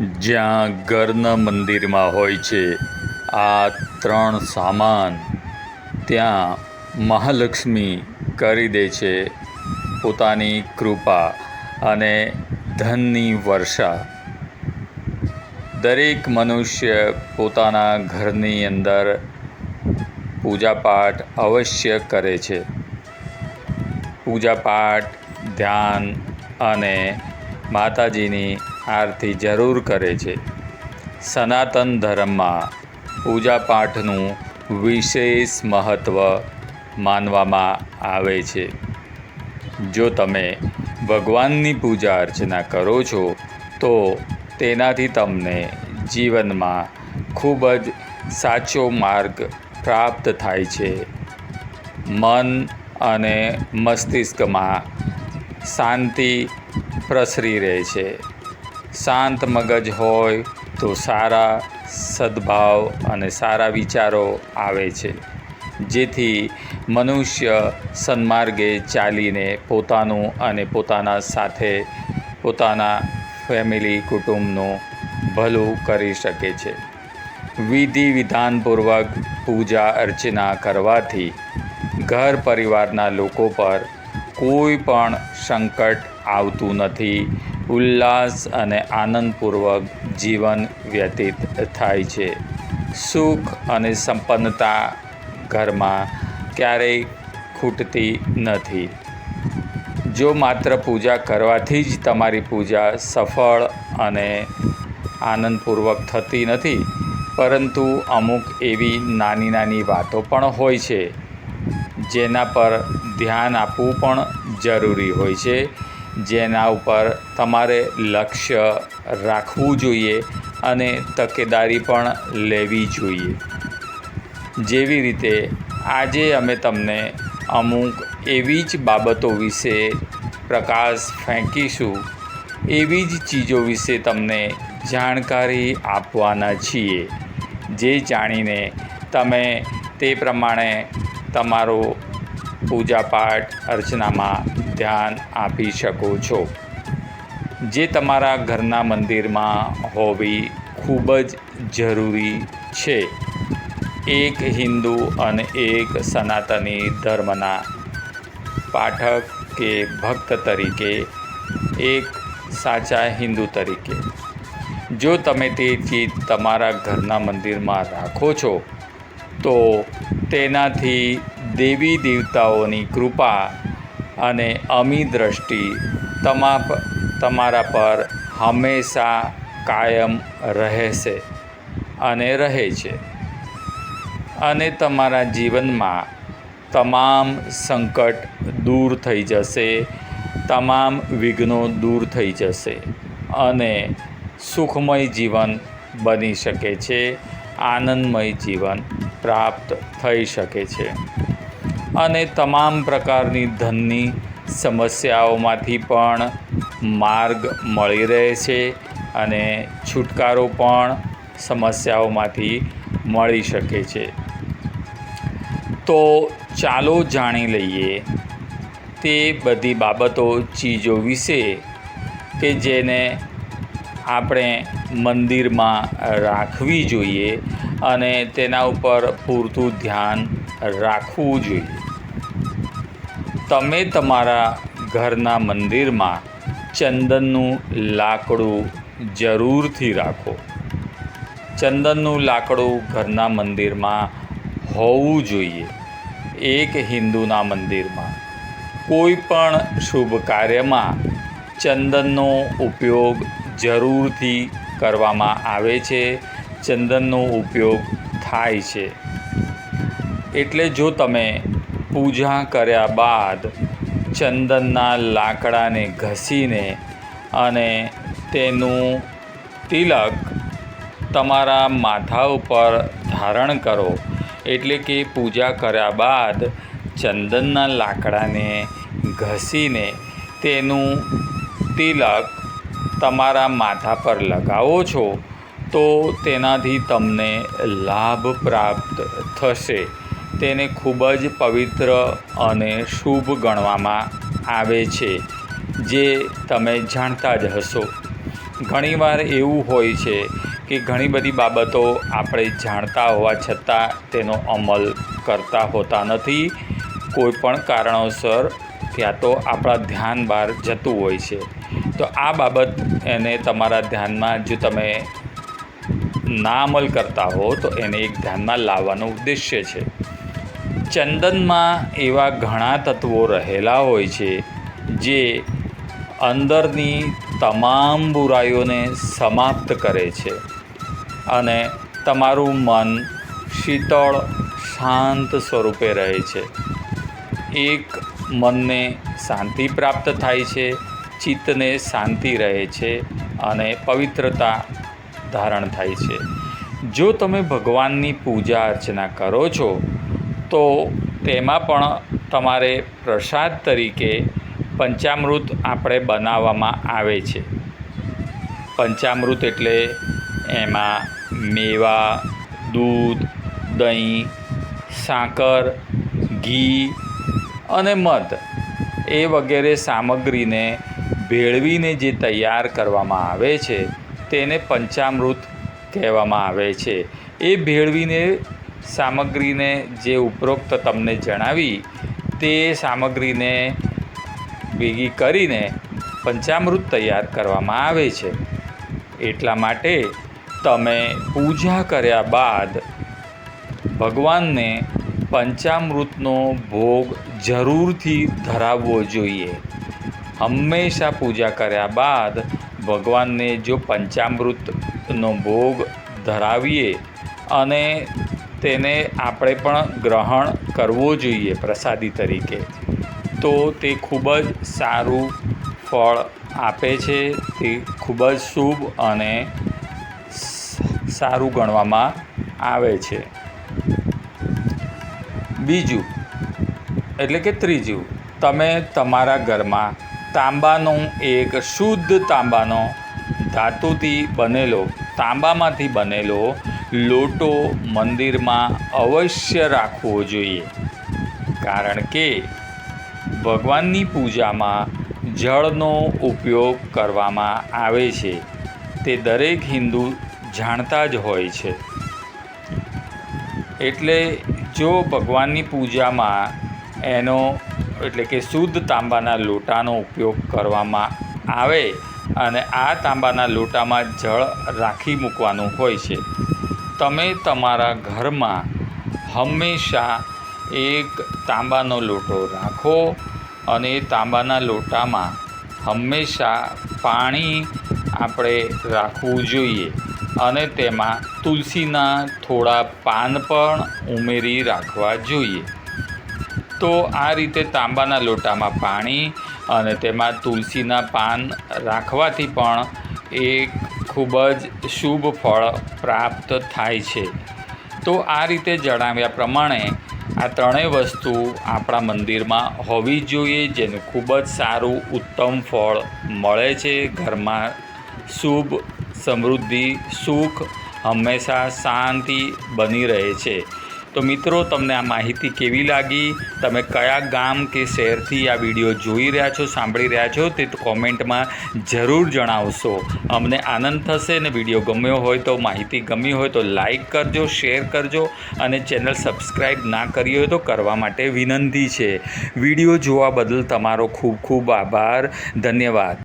જ્યાં ઘરના મંદિરમાં હોય છે. આ ત્રણ સામાન ત્યાં મહાલક્ષ્મી કરી દે છે. પોતાની કૃપા અને ધનની વર્ષા. દરેક મનુષ્ય પોતાના ઘરની અંદર પૂજાપાઠ અવશ્ય કરે છે. પૂજાપાઠ, ધ્યાન અને માતાજીની આરતી જરૂર કરે છે. સનાતન ધર્મમાં પૂજાપાઠનું વિશેષ મહત્ત્વ માનવામાં આવે છે. જો તમે ભગવાનની પૂજા અર્ચના કરો છો, તો તેનાથી તમને જીવનમાં ખૂબ જ સાચો માર્ગ પ્રાપ્ત થાય છે. મન અને મસ્તિષ્કમાં શાંતિ પ્રસરી રહે છે. શાંત મગજ હોય તો સારા સદ્ભાવ અને સારા વિચારો આવે છે. જેથી મનુષ્ય સન્માર્ગે ચાલીને પોતાનું અને પોતાના સાથે પોતાના ફેમિલી કુટુંબનું ભલું કરી શકે છે. વિધિ વિધાનપૂર્વક પૂજા અર્ચના કરવાથી ઘર પરિવારના લોકો પર કોઈ પણ સંકટ આવતું નથી ઉલ્લાસ અને આનંદપૂર્વક જીવન વ્યતીત થાય છે. સુખ અને સંપન્નતા ઘરમાં ક્યારેય ખૂટતી નથી. જો માત્ર પૂજા કરવાથી જ તમારી પૂજા સફળ અને આનંદપૂર્વક થતી નથી, પરંતુ અમુક એવી નાની નાની વાતો પણ હોય છે, જેના પર ધ્યાન આપવું પણ જરૂરી હોય છે. જેના ઉપર તમારે લક્ષ્ય રાખવું જોઈએ અને તકેદારી પણ લેવી જોઈએ. જેવી રીતે આજે અમે તમને અમુક એવી જ બાબતો વિશે પ્રકાશ ફેંકીશું, એવી જ ચીજો વિશે તમને જાણકારી આપવાના છીએ, જે જાણીને તમે તે પ્રમાણે તમારો પૂજાપાઠ અર્ચનામાં ધ્યાન આપી શકો છો. જે તમારા ઘરના મંદિરમાં હોવી ખૂબ જ જરૂરી છે. એક હિન્દુ અને એક સનાતની ધર્મના પાઠક કે ભક્ત તરીકે, એક સાચા હિન્દુ તરીકે. જો તમે તે ચીજ તમારા ઘરના મંદિરમાં રાખો છો, તો તેનાથી દેવી દેવતાઓની કૃપા અને અમી દ્રષ્ટિ તમા તમારા પર હંમેશા કાયમ રહેશે અને રહે છે. અને તમારા જીવનમાં તમામ સંકટ દૂર થઈ જશે, તમામ વિઘ્નો દૂર થઈ જશે અને સુખમય જીવન બની શકે છે, આનંદમય જીવન પ્રાપ્ત થઈ શકે છે. અને તમામ પ્રકારની ધનની સમસ્યાઓમાંથી પણ માર્ગ મળી રહે છે અને છુટકારો પણ સમસ્યાઓમાંથી મળી શકે છે. તો ચાલો જાણી લઈએ તે બધી બાબતો ચીજો વિશે કે જેને આપણે મંદિરમાં રાખવી જોઈએ અને તેના ઉપર પૂરતું ધ્યાન રાખવું જોઈએ. તમે તમારા ઘરના મંદિરમાં ચંદનનું લાકડું જરૂરથી રાખો. ચંદનનું લાકડું ઘરના મંદિરમાં હોવું જોઈએ, એક હિન્દુના મંદિરમાં. કોઈ પણ શુભ કાર્યમાં ચંદનનો ઉપયોગ જરૂરથી કરવામાં આવે છે, ચંદનનો ઉપયોગ થાય છે. એટલે જો તમે પૂજા કર્યા બાદ ચંદનના લાકડાને ઘસીને અને તેનું તિલક તમારા માથા ઉપર ધારણ કરો. એટલે કે પૂજા કર્યા બાદ ચંદનના લાકડાને ઘસીને તેનું તિલક તમારા માથા પર લગાવો છો, તો તેનાથી તમને લાભ પ્રાપ્ત થશે. તેને ખૂબ જ પવિત્ર અને શુભ ગણવામાં આવે છે, જે તમે જાણતા જ હશો. ઘણીવાર એવું હોય છે કે ઘણી બધી બાબતો આપણે જાણતા હોવા છતાં તેનો અમલ કરતા હોતા નથી. કોઈ પણ કારણોસર ક્યાં તો આપણા ધ્યાન બહાર જતું હોય છે. તો આ બાબત એને તમારા ધ્યાનમાં જો તમે ના અમલ કરતા હો, તો એને એક ધ્યાનમાં લાવવાનો ઉદ્દેશ્ય છે. ચંદનમાં એવા ઘણા તત્વો રહેલા હોય છે જે અંદરની તમામ બુરાઈઓને સમાપ્ત કરે છે અને તમારું મન શીતળ, શાંત સ્વરૂપે રહે છે. એક મનને શાંતિ પ્રાપ્ત થાય છે, ચિત્તને શાંતિ રહે છે અને પવિત્રતા ધારણ થાય છે. જો તમે ભગવાનની પૂજા અર્ચના કરો છો તો તેમાં પણ તમારે પ્રસાદ તરીકે પંચામૃત આપણે બનાવવામાં આવે છે. પંચામૃત એટલે એમાં મેવા, દૂધ, દહીં, સાકર, ઘી અને મધ એ વગેરે સામગ્રીને ભેળવીને જે તૈયાર કરવામાં આવે છે, તેને પંચામૃત કહેવામાં આવે છે. એ ભેળવીને સામગ્રીને જે ઉપરોક્ત તમને જણાવી, તે સામગ્રીને ભેગી કરીને પંચામૃત તૈયાર કરવામાં આવે છે. એટલા માટે તમે પૂજા કર્યા બાદ ભગવાનને પંચામૃતનો ભોગ જરૂરથી ધરાવવો જોઈએ. હંમેશા પૂજા કર્યા બાદ ભગવાનને જો પંચામૃતનો ભોગ ધરાવીએ અને તેને આપણે પણ ગ્રહણ કરવું જોઈએ પ્રસાદી તરીકે. તો તે ખૂબ જ સારું ફળ આપે છે, તે ખૂબ જ શુભ અને સારું ગણવામાં આવે છે. બીજું, એટલે કે ત્રીજું, તમે તમારા ઘરમાં તાંબાનો એક શુદ્ધ તાંબાનો ધાતુથી બનેલો, તાંબામાંથી બનેલો લોટો મંદિરમાં અવશ્ય રાખવો જોઈએ. કારણ કે ભગવાનની પૂજામાં જળનો ઉપયોગ કરવામાં આવે છે. તે દરેક હિન્દુ જાણતા જ હોય છે. એટલે જો ભગવાનની પૂજામાં એનો, એટલે કે શુદ્ધ તાંબાના લોટાનો ઉપયોગ કરવામાં આવે અને આ તાંબાના લોટામાં જળ રાખી મૂકવાનું હોય છે તમે તમારા ઘરમાં હંમેશા એક તાંબાનો લોટો રાખો અને તાંબાના લોટામાં હંમેશા પાણી આપણે રાખવું જોઈએ અને તેમાં તુલસીના થોડા પાન પણ ઉમેરી રાખવા જોઈએ. તો આ રીતે તાંબાના લોટામાં પાણી અને તેમાં તુલસીના પાન રાખવાથી પણ એક ખૂબ જ શુભ ફળ પ્રાપ્ત થાય છે. તો આ રીતે જણાવ્યા પ્રમાણે આ ત્રણેય વસ્તુ આપણા મંદિરમાં હોવી જોઈએ, જેનું ખૂબ જ સારું ઉત્તમ ફળ મળે છે. ઘરમાં શુભ સમૃદ્ધિ, સુખ હંમેશા શાંતિ બની રહે છે. તો મિત્રો, તમને આ માહિતી કેવી લાગી? તમે કયા ગામ કે શહેરથી આ વીડિયો જોઈ રહ્યા છો, સાંભળી રહ્યા છો, તે કોમેન્ટમાં જરૂર જણાવશો. અમને આનંદ થશે અને વીડિયો ગમ્યો હોય તો, માહિતી ગમી હોય તો લાઈક કરજો, શેર કરજો અને ચેનલ સબસ્ક્રાઈબ ના કરી હોય તો કરવા માટે વિનંતી છે. વીડિયો જોવા બદલ તમારો ખૂબ ખૂબ આભાર. ધન્યવાદ.